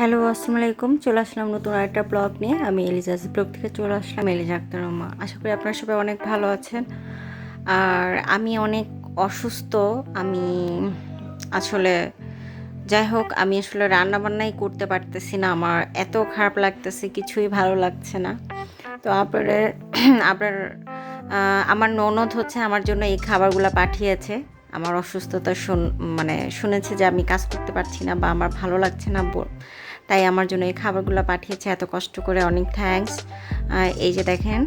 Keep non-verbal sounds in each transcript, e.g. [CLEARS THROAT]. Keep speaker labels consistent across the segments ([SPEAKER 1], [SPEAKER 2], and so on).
[SPEAKER 1] Hello আসসালামু আলাইকুম চলে আসলাম নতুন আরেকটা ব্লগ নিয়ে। আমি এলিজাস ব্লগ থেকে চলে আসলাম, এলিজা আক্তার রহমা আশা করি আপনারা সবাই অনেক ভালো আছেন। আর আমি অনেক অসুস্থ। আমি আসলে, যাই হোক, আমি আসলে রান্না বান্নাই করতে পারতেছি না। আমার এত খারাপ লাগতেছে, কিছুই ভালো লাগছে না। তো [CLEARS THROAT] আপনার আপনার আমার ননদ হচ্ছে আমার জন্য এই খাবারগুলো পাঠিয়েছে। আমার অসুস্থতা শুন মানে শুনেছে যে আমি কাজ করতে পারছি না বা আমার ভালো লাগছে না তাই আমার জন্য এই খাবারগুলো পাঠিয়েছে, এত কষ্ট করে অনেক থ্যাঙ্কস এই যে দেখেন,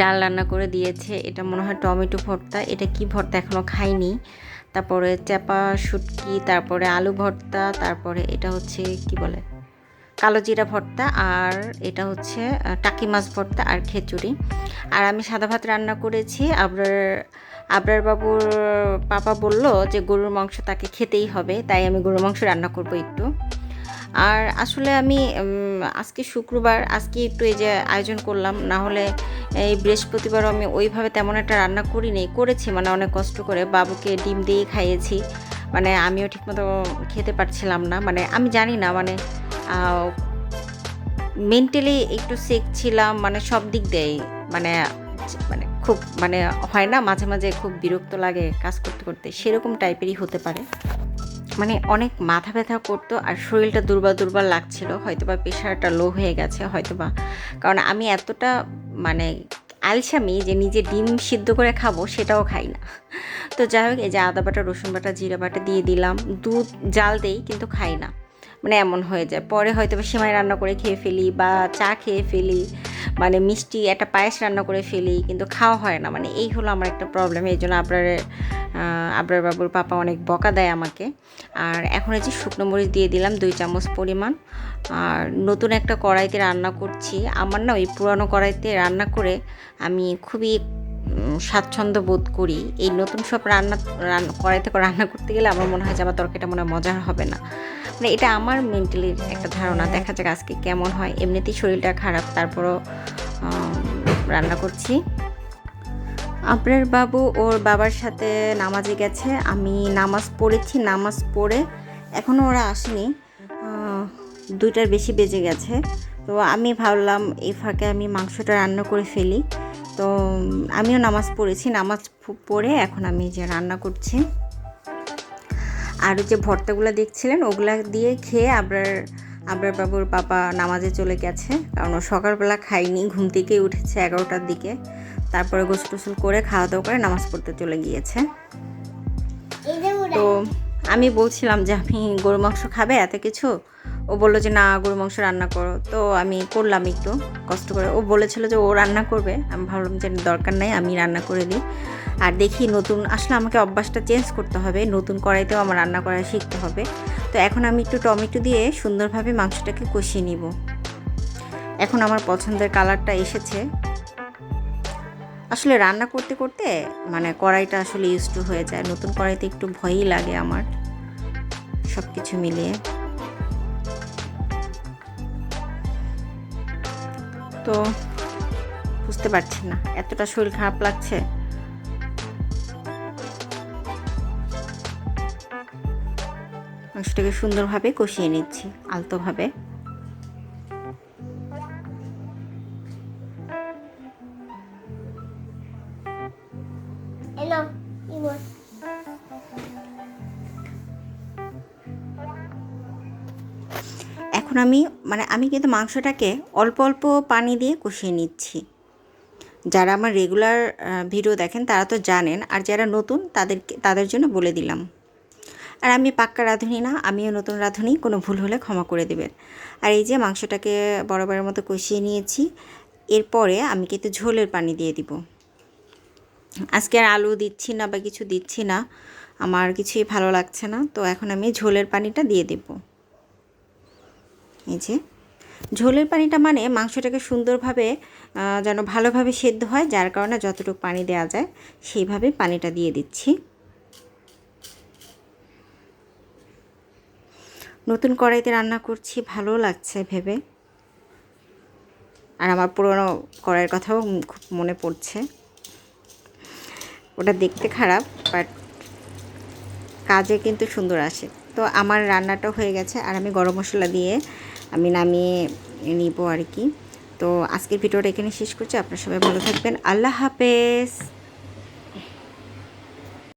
[SPEAKER 1] ডাল রান্না করে দিয়েছে, এটা মনে হয় টমেটো ভর্তা, এটা কি ভর্তা এখনও খাইনি। তারপরে চাপা শুটকি, তারপরে আলু ভর্তা, তারপরে এটা হচ্ছে কি বলে? কালো জিরা ভর্তা আর এটা হচ্ছে টাকি মাছ ভর্তা আর খিচুড়ি। আর আমি সাদা ভাত রান্না করেছি। আবরার আবরার বাবুর পাপা বলল যে গরুর মাংস তাকে খেতেই হবে, তাই আমি গরুর মাংস রান্না করব একটু। আর আসলে আমি আজকে শুক্রবার, আজকে একটু এই যে আয়োজন করলাম, না হলে এই বৃহস্পতিবারও আমি ওইভাবে তেমন একটা রান্না করিনি, করেছি মানে অনেক কষ্ট করে। বাবুকে ডিম দিয়ে খাইয়েছি। মানে আমিও ঠিকমতো খেতে পারছিলাম না মানে আমি জানি না মানে মেন্টালি একটু সেক ছিলাম মানে সব দিক দিয়েই। মানে মানে খুব মানে হয় না, মাঝে মাঝে খুব বিরক্ত লাগে কাজ করতে করতে। সেরকম টাইপেরই হতে পারে। মানে অনেক মাথা ব্যথা করতো আর শরীরটা দুর্বল দুর্বল লাগছিল। হয়তো বা প্রেশারটা লো হয়ে গেছে হয়তো বা কারণ আমি এতটা মানে আলসামি যে নিজে ডিম সিদ্ধ করে খাব সেটাও খাই না। তো যাই হোক, এই যে আদা বাটা, রসুন বাটা, জিরা বাটা দিয়ে দিলাম। দুধ জাল দেই, কিন্তু খাই না। মানে এমন হয়ে যায়। পরে হয়তো সেমাই রান্না করে খেয়ে ফেলি বা চা খেয়ে ফেলি মানে মিষ্টি একটা পায়েস রান্না করে ফেলি, কিন্তু খাওয়া হয় না। মানে এই হলো আমার একটা প্রবলেম এই জন্য আপনার আবরার বাবুর পাপা অনেক বকা দেয় আমাকে। আর এখন এই যে শুকনো মরিচ দিয়ে দিলাম, দুই চামচ পরিমাণ। আর নতুন একটা কড়াইতে রান্না করছি। আমার না ওই পুরানো কড়াইতে রান্না করে আমি খুবই স্বাচ্ছন্দ্য বোধ করি। এই নতুন সব রান্না রান্না কড়াইতে রান্না করতে গেলে আমার মনে হয় যে আমার তরকারিটা মনে হয় মজার হবে না। মানে এটা আমার মেন্টালি একটা ধারণা। দেখা যাক আজকে কেমন হয়। এমনিতেই শরীরটা খারাপ, তারপরও রান্না করছি। আপনার বাবু ওর বাবার সাথে নামাজে গেছে। আমি নামাজ পড়েছি, নামাজ পড়ে এখনও ওরা আসেনি। দুইটার বেশি বেজে গেছে। তো আমি ভাবলাম, এই ফাঁকে আমি মাংসটা রান্না করে ফেলি। তো আমিও নামাজ পড়েছি। নামাজ পড়ে এখন আমি যে রান্না করছি। আর ওই যে ভর্তাগুলো দেখছিলেন, ওগুলা দিয়ে খেয়ে আবার আবরার বাবুর পাপা নামাজে চলে গেছে। কারণ ও সকালবেলা খাইনি ঘুম থেকে উঠেছে এগারোটার দিকে। তারপরে গোসল টোসল করে খাওয়া দাওয়া করে নামাজ পড়তে চলে গিয়েছে। তো আমি বলছিলাম যে, আমি গরু মাংস খাবে এত কিছু? ও বলল যে, না গরু মাংস রান্না করো। তো আমি করলাম একটু, কষ্ট করে। ও বলেছিল যে, ও রান্না করবে। আমি ভাবলাম যে, দরকার নাই, আমি রান্না করে দিই। আর দেখি নতুন, আসলে আমাকে অভ্যাসটা চেঞ্জ করতে হবে, নতুন কড়াইতেও আমার রান্না করা শিখতে হবে। তো এখন আমি একটু টমেটো দিয়ে সুন্দরভাবে মাংসটাকে কষিয়ে নিব। এখন আমার পছন্দের কালারটা এসেছে। আসলে রান্না করতে করতে মানে কড়াইটা আসলে ইউজ টু হয়ে যায়, নতুন কড়াইতে একটু ভয়ই লাগে আমার সব কিছু মিলিয়ে। তো, বুঝতে পারছি না, এতটা শরীর খারাপ লাগছে? মাংসটাকে সুন্দরভাবে কষিয়ে নিচ্ছি আলতোভাবে। এখন আমি মানে আমি কিন্তু মাংসটাকে অল্প অল্প পানি দিয়ে কষিয়ে নিচ্ছি। যারা আমার রেগুলার ভিডিও দেখেন তারা তো জানেন আর যারা নতুন তাদেরকে তাদের জন্য বলে দিলাম। আর আমি পাক্কা রাঁধুনি না, আমিও নতুন রাঁধুনি, কোনো ভুল হলে ক্ষমা করে দেবেন। আর এই যে মাংসটাকে বরাবরের মতো কষিয়ে নিয়েছি, এরপরে আমি কিন্তু ঝোলের পানি দিয়ে দিব। আজকে আর আলু দিচ্ছি না বা কিছু দিচ্ছি না, আমার কিছুই ভালো লাগছে না, তো এখন আমি ঝোলের পানিটা দিয়ে দেবো। এই যে, ঝোলের পানিটা মানে মাংসটাকে সুন্দরভাবে যেন ভালোভাবে সেদ্ধ হয়, যার কারণে যতটুকু পানি দেওয়া যায়, সেইভাবে পানিটা দিয়ে দিচ্ছি। নতুন কড়াইতে রান্না করছি, ভালো লাগছে ভেবে। আর আমার পুরনো কড়াইয়ের কথাও খুব মনে পড়ছে। ওটা দেখতে খারাপ বাট কাজে কিন্তু সুন্দর আসে। তো আমার রান্নাটা হয়ে গেছে, আর আমি গরম মশলা দিয়ে আমি নামিয়ে নিব আর কি। তো আজকের ভিডিওটা এখানে শেষ করছি, আপনার সবাই ভালো থাকবেন। আল্লাহ হাফেজ!